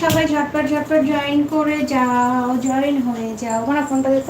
সবাই ঝটপট ঝটপট জয়েন করে যাও জয়েন হয়ে যাও। ওখানে ফোনটা দিত?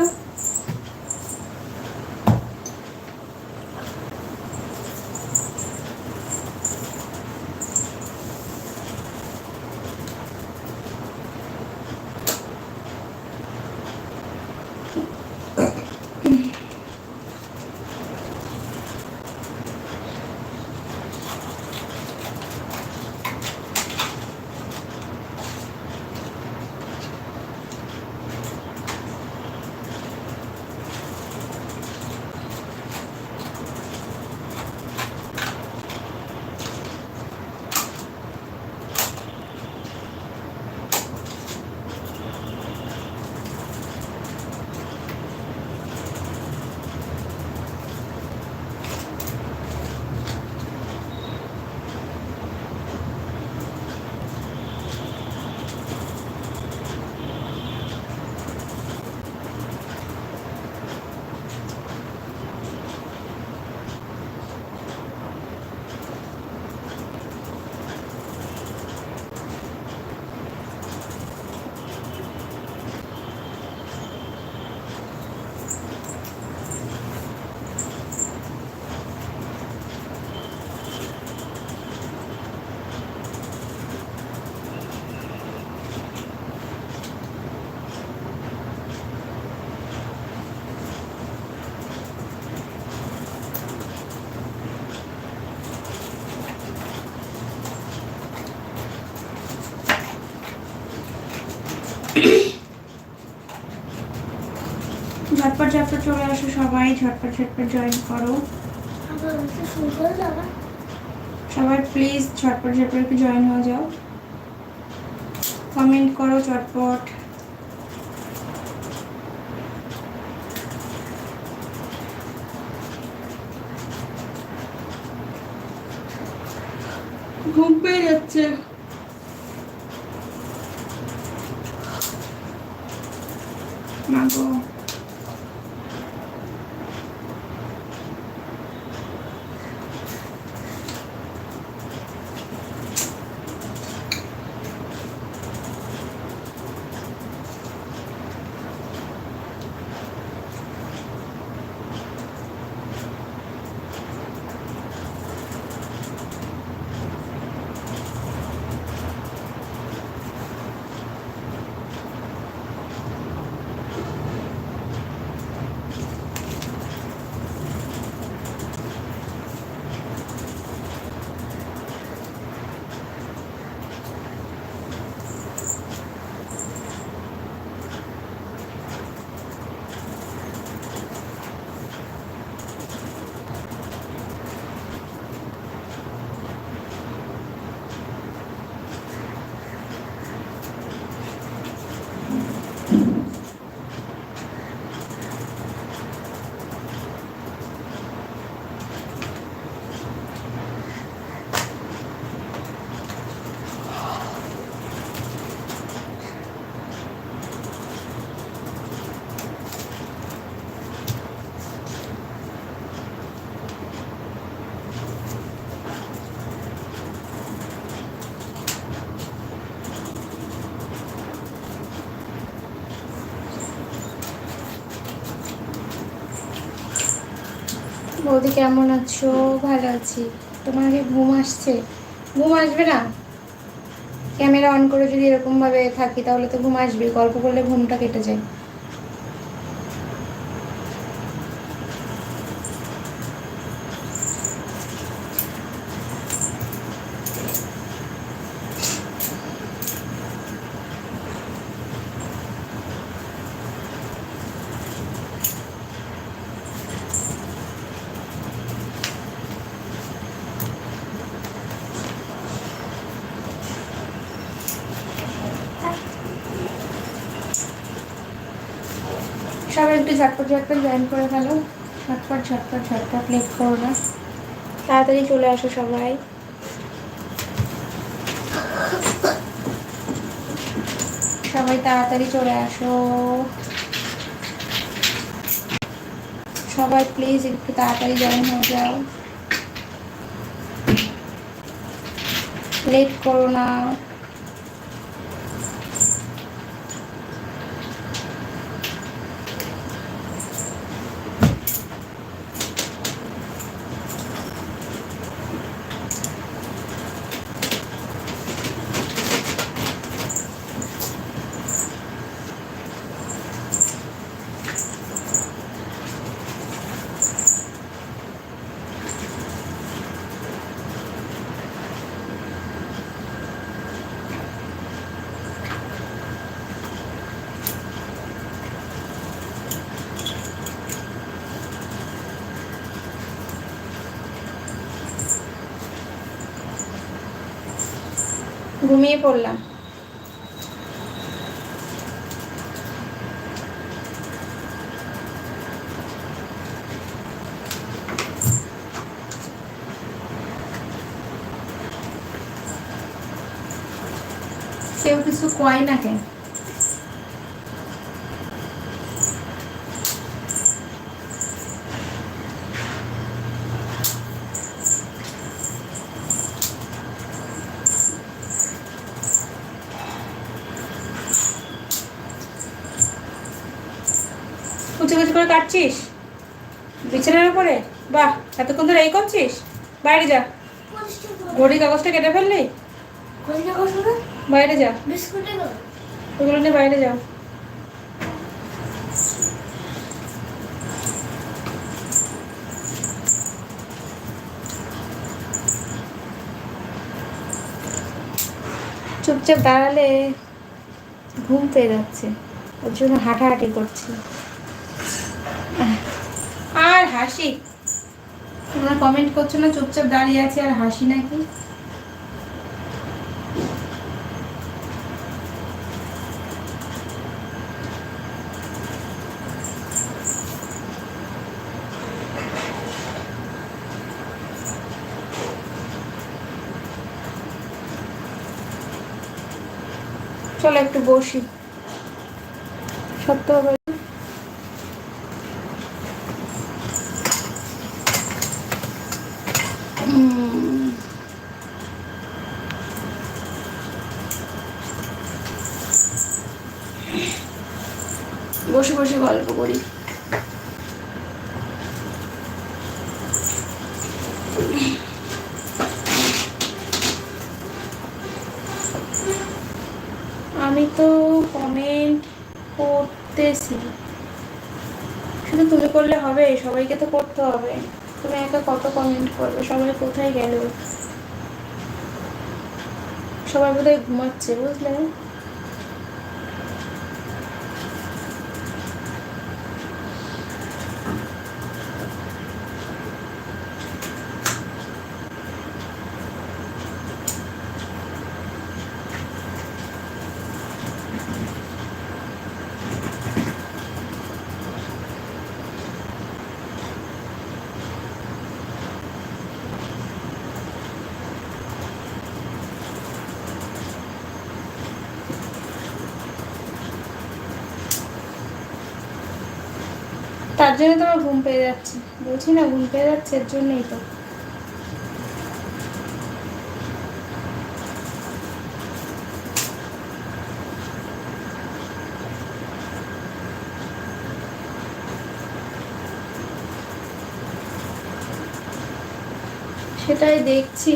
ঝটপট ঝটপট চলে আসো সবাই ঝটপট ঝটপট জয়েন করো। সবাই প্লিজ ঝটপট ঝটপট একটু জয়েন হয়ে যাও। কমেন্ট করো চটপট ঘুম পেয়ে যাচ্ছে। মাগো। বৌদি, কেমন আছো? ভালো আছি। তোমার কি ঘুম আসছে? ঘুম আসবে না? ক্যামেরা অন করে যদি এরকমভাবে থাকি, তাহলে তো ঘুম আসবে গল্প করলে ঘুমটা কেটে যায় সবাই একটু ঝটপট ঝটপট জয়েন করে ফেলো। ঝটপট ঝটপট ঝটপট লেট করো না। তাড়াতাড়ি চলে আসো সবাই। সবাই তাড়াতাড়ি চলে আসো। সবাই প্লিজ একটু তাড়াতাড়ি জয়েন হয়ে যাও। লেট করো না। ঘুমিয়ে পড়লাম। কেউ কিছু কয় না কেন কুচি কুচি করে কাটছিস? বিছানার উপরে? বাহ, এতক্ষণ ধরে এই করছিস? বাইরে যা। ঘড়ি কাগজটা কেটে ফেললি? বাইরে যা। ওগুলো নিয়ে বাইরে যাও চুপচাপ দাঁড়ালে ঘুম পেয়ে যাচ্ছে। ওর জন্য হাঁটাহাঁটি করছি। আর হাসি? তোমরা কমেন্ট করছ না, চুপচাপ দাঁড়িয়ে আছে, আর হাসি নাকি? চলো একটু বসি। সত্য হবে উম, বসে বসে গল্প করি। আমি তো কমেন্ট করতেছি। শুধু তুমি করলে হবে, সবাইকে তো করতে হবে। তুমি একা কত কমেন্ট করবে? সবাই কোথায় গেল? সবাই বোধহয় ঘুমাচ্ছে বুঝলে? তার জন্য তো আমার ঘুম পেয়ে যাচ্ছে। বলছি না, ঘুম পেয়ে যাচ্ছে, এর জন্যই তো। সেটাই দেখছি।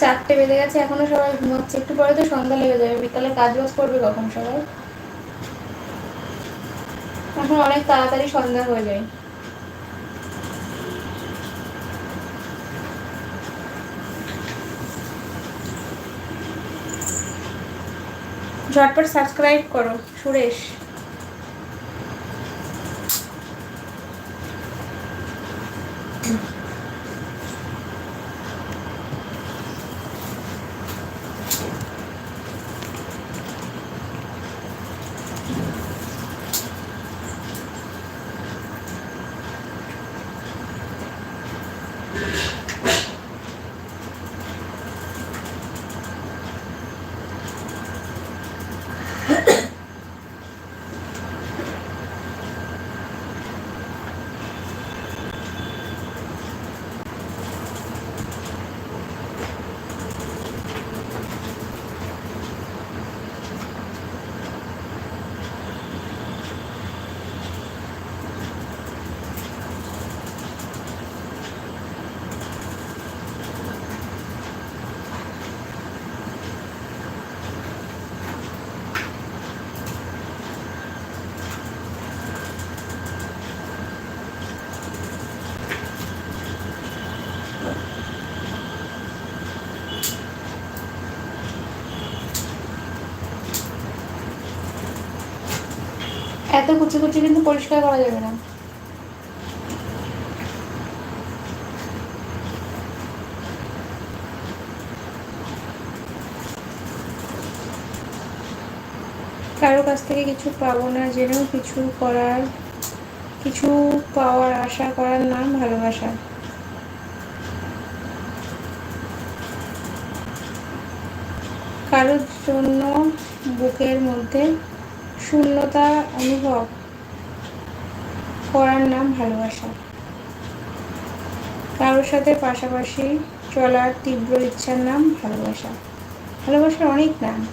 চারটে বেজে গেছে, এখনও সবাই ঘুমাচ্ছে। একটু পরে তো সন্ধ্যা লেগে যাবে। বিকালে কাজ বাজ করবে কখন সবাই? এখন অনেক তাড়াতাড়ি সন্ধ্যা হয়ে যায়। ঝটপট সাবস্ক্রাইব করো সুরেশ। এত কুচি কুচি কিন্তু পরিষ্কার করা যাবে না। কারও কাছ থেকে কিছু পাবো না জেনেও কিছু করার, কিছু পাওয়ার আশা করার নাম ভালোবাসা। কারোর জন্য বুকের মধ্যে শূন্যতা অনুভব করার নাম ভালোবাসা। কারোর সাথে পাশাপাশি চলার তীব্র ইচ্ছার নাম ভালোবাসা। ভালোবাসার অনেক নাম।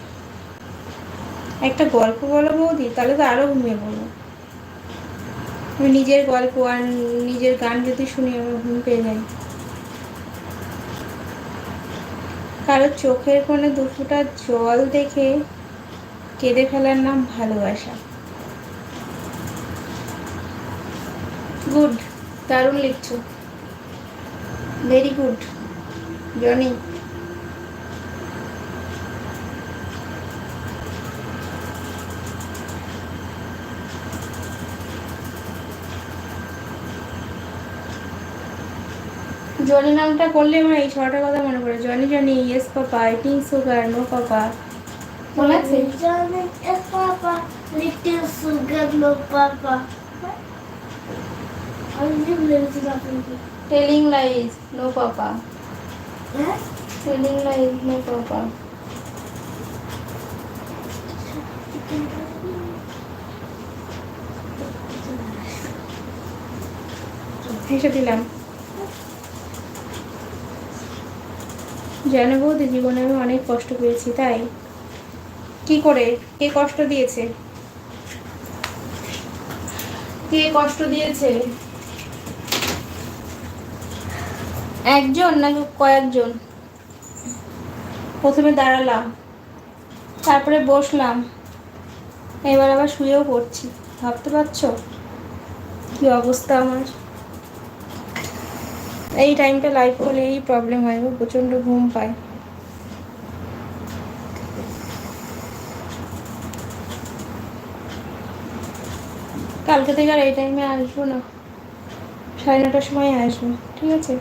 একটা গল্প বলো বৌদি, তাহলে তো আরও ঘুমিয়ে আমি নিজের গল্প আর নিজের গান যদি শুনি আমার ঘুম পেয়ে যাই। কারও চোখের কোণে দুফোঁটা জল দেখে কেঁদে ফেলার নাম ভালোবাসা। গুড, দারুণ লিখছো। Very good, Johnny. জনি নামটা করলে আমার এই ছটা কথা মনে পড়ে। Johnny Johnny yes papa eating sugar no papa মনে আছে Johnny is Papa, little sugar no Papa. Telling lies বৌদি জীবনে আমি অনেক কষ্ট পেয়েছি তাই কি করে? কে কষ্ট দিয়েছে? কে কষ্ট দিয়েছে? একজন নাকি কয়েকজন? প্রথমে দাঁড়ালাম। তারপরে বসলাম। এবার আবার শুয়েও পড়ছি। ভাবতে পারছ? কি অবস্থা আমার? এই টাইমটা লাইভ করলে এই প্রবলেম হয় প্রচণ্ড ঘুম পায়। কালকে থেকে আর এই টাইমে আসব না। সাড়ে নটার সময় আসব ঠিক আছে?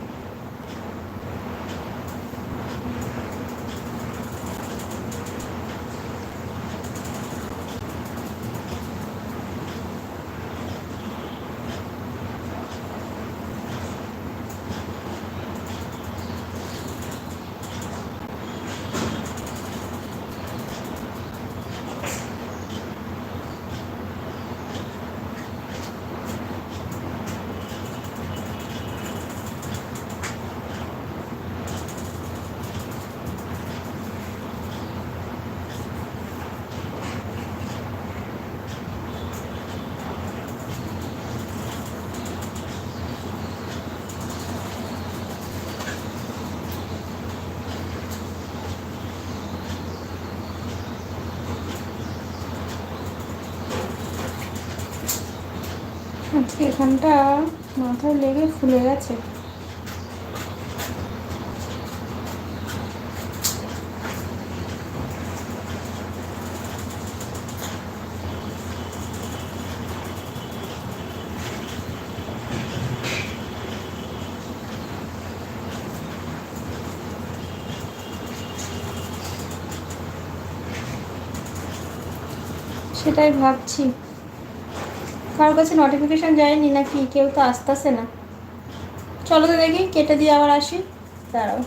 এখানটা মাথায় লেগে ফুলে গেছে। সেটাই ভাবছি। কারোর কাছে নোটিফিকেশান যায়নি নাকি? কেউ তো আসতেছে না। চলো তো দেখি, কেটে দিয়ে আবার আসি। দাঁড়াও।